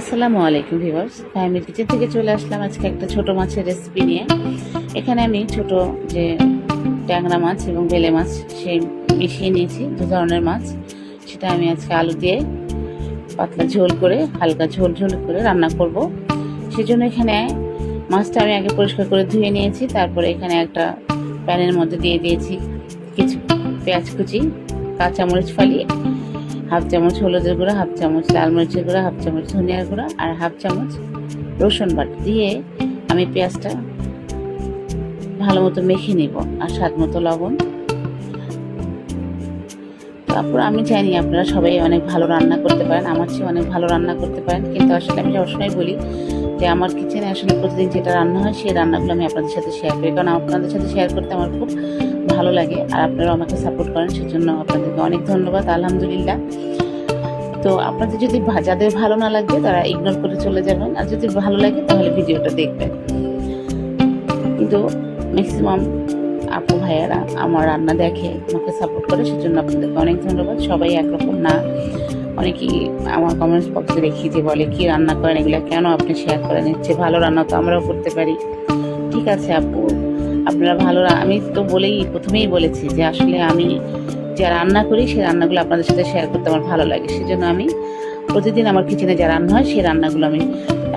আসসালামু আলাইকুম viewers. Family kitchen থেকে চলে আসলাম আজকে একটা ছোট মাছের রেসিপি নিয়ে। এখানে আমি ছোট যে ট্যাংরা মাছ এবং বেলে মাছ সেই মিশিয়ে নিয়েছি, দু ধরনের মাছ। সেটা আমি আজকে আলু দিয়ে পাতলা ঝোল করে, হালকা ঝোল ঝোল করে রান্না করব। সেজন্য এখানে মাছটা আমি আগে পরিষ্কার করে ধুয়ে নিয়েছি, তারপরে এখানে একটা প্যানের মধ্যে দিয়ে দিয়েছি কিছু পেঁয়াজ কুচি, কাঁচামরিচ ফালিয়ে হাফ চামচ হলুদের গুঁড়া, হাফ চামচ লাল মরিচের গুঁড়া, হাফ চামচ ধনিয়ার গুঁড়া আর হাফ চামচ রসুন বাটা দিয়ে আমি পেঁয়াজটা ভালো মতো মেখে নিব আর স্বাদ মতো লবণ। তারপর আমি জানি আপনারা সবাই অনেক ভালো রান্না করতে পারেন, আমার চেয়ে অনেক ভালো রান্না করতে পারেন, কিন্তু আসলে আমি সবসময় বলি যে আমার কিচেনে আসলে প্রতিদিন যেটা রান্না হয় সেই রান্নাগুলো আমি আপনাদের সাথে শেয়ার করি। কারণ আপনাদের সাথে শেয়ার করতে আমার খুব ভালো লাগে আর আপনারা আমাকে সাপোর্ট করেন, সেজন্য আপনাদেরকে অনেক ধন্যবাদ, আলহামদুলিল্লাহ। তো আপনাদের যদি যাদের ভালো না লাগবে তারা ইগনোর করে চলে যাবেন, আর যদি ভালো লাগে, তাহলে ভিডিওটা দেখবেন। কিন্তু ম্যাক্সিমাম আপু ভাইয়ারা আমার রান্না দেখে আমাকে সাপোর্ট করে, সেজন্য আপনাদেরকে অনেক ধন্যবাদ। সবাই একরকম না। অনেকেই আমার কমেন্টস বক্সে দেখি যে বলে, কি রান্না করেন? এগুলো কেন আপনি শেয়ার করেন? হচ্ছে ভালো রান্না তো আমরাও করতে পারি। ঠিক আছে আপু। আপনারা ভালো আমি তো বলেই, প্রথমেই বলেছি যে আসলে আমি যা রান্না করি, সেই রান্নাগুলো আপনাদের সাথে শেয়ার করতে আমার ভালো লাগে। সেজন্য আমি প্রতিদিন আমার কিচেনে যা রান্না হয়, সেই রান্নাগুলো আমি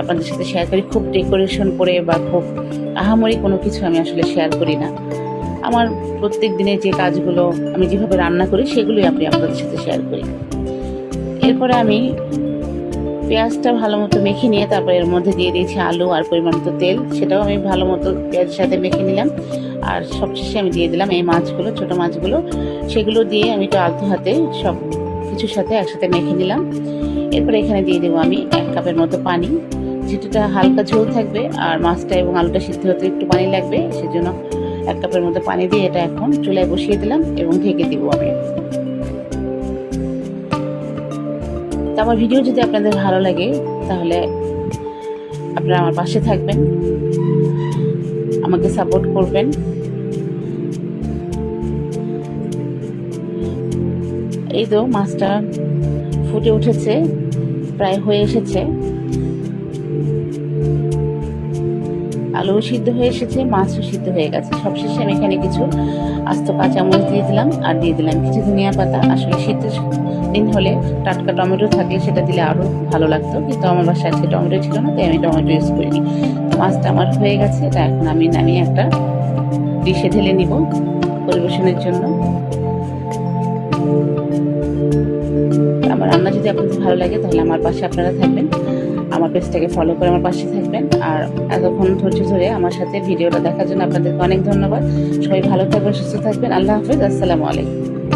আপনাদের সাথে শেয়ার করি। খুব ডেকোরেশন করে বা খুব আহামরি কোনো কিছু আমি আসলে শেয়ার করি না। আমার প্রত্যেক দিনের যে কাজগুলো আমি যেভাবে রান্না করি, সেগুলোই আমি আপনাদের সাথে শেয়ার করি। এরপরে আমি পেঁয়াজটা ভালো মতো মেখে নিয়ে তারপর এর মধ্যে দিয়ে দিয়েছি আলু আর পরিমাণ মতো তেল। সেটাও আমি ভালো মতো পেঁয়াজের সাথে মেখে নিলাম। আর সবশেষে আমি দিয়ে দিলাম এই মাছগুলো, ছোট মাছগুলো। সেগুলো দিয়ে আমি একটু আলতো হাতে সব কিছুর সাথে একসাথে মেখে নিলাম। এরপরে এখানে দিয়ে দেবো আমি এক কাপের মতো পানি। যেটা হালকা ঝোল থাকবে আর মাছটা এবং আলুটা সিদ্ধ হতে একটু পানি লাগবে, সেজন্য এক কাপের মতো পানি দিয়ে এটা এখন চুলায় বসিয়ে দিলাম এবং ঢেকে দিব আমি। তো আমার ভিডিও যদি আপনাদের ভালো লাগে, তাহলে আপনারা আমার পাশে থাকবেন, আমাকে সাপোর্ট করবেন। এই তো মাছটা ফুটে উঠেছে, প্রায় হয়ে এসেছে। আলু সিদ্ধ হয়ে এসেছে, মাছও সিদ্ধ হয়ে গেছে। সবশেষে আমি এখানে কিছু আস্ত কাঁচামরিচ দিয়ে দিলাম আর দিয়ে দিলাম কিছু ধনিয়া পাতা। আসলে শীতের দিন হলে টাটকা টমেটো থাকলে সেটা দিলে আরও ভালো লাগতো। কিন্তু আমার বাসায় আজকে টমেটো ছিল না, তাই আমি টমেটো ইউজ করিনি। মাছটা আমার হয়ে গেছে, এটা এখন আমি নামিয়ে একটা ডিশে ঢেলে নিব পরিবেশনের জন্য। আমার রান্না যদি আপনাদের ভালো লাগে, তাহলে আমার পাশে আপনারা থাকবেন। আমার পেজটাকে ফলো করে আমার পাশে থাকবেন। আর এতক্ষণ ধৈর্য ধরে আমার সাথে ভিডিওটা দেখার জন্য আপনাদেরকে অনেক ধন্যবাদ। সবাই ভালো থাকবেন, সুস্থ থাকবেন। আল্লাহ হাফিজ, আসসালামু আলাইকুম।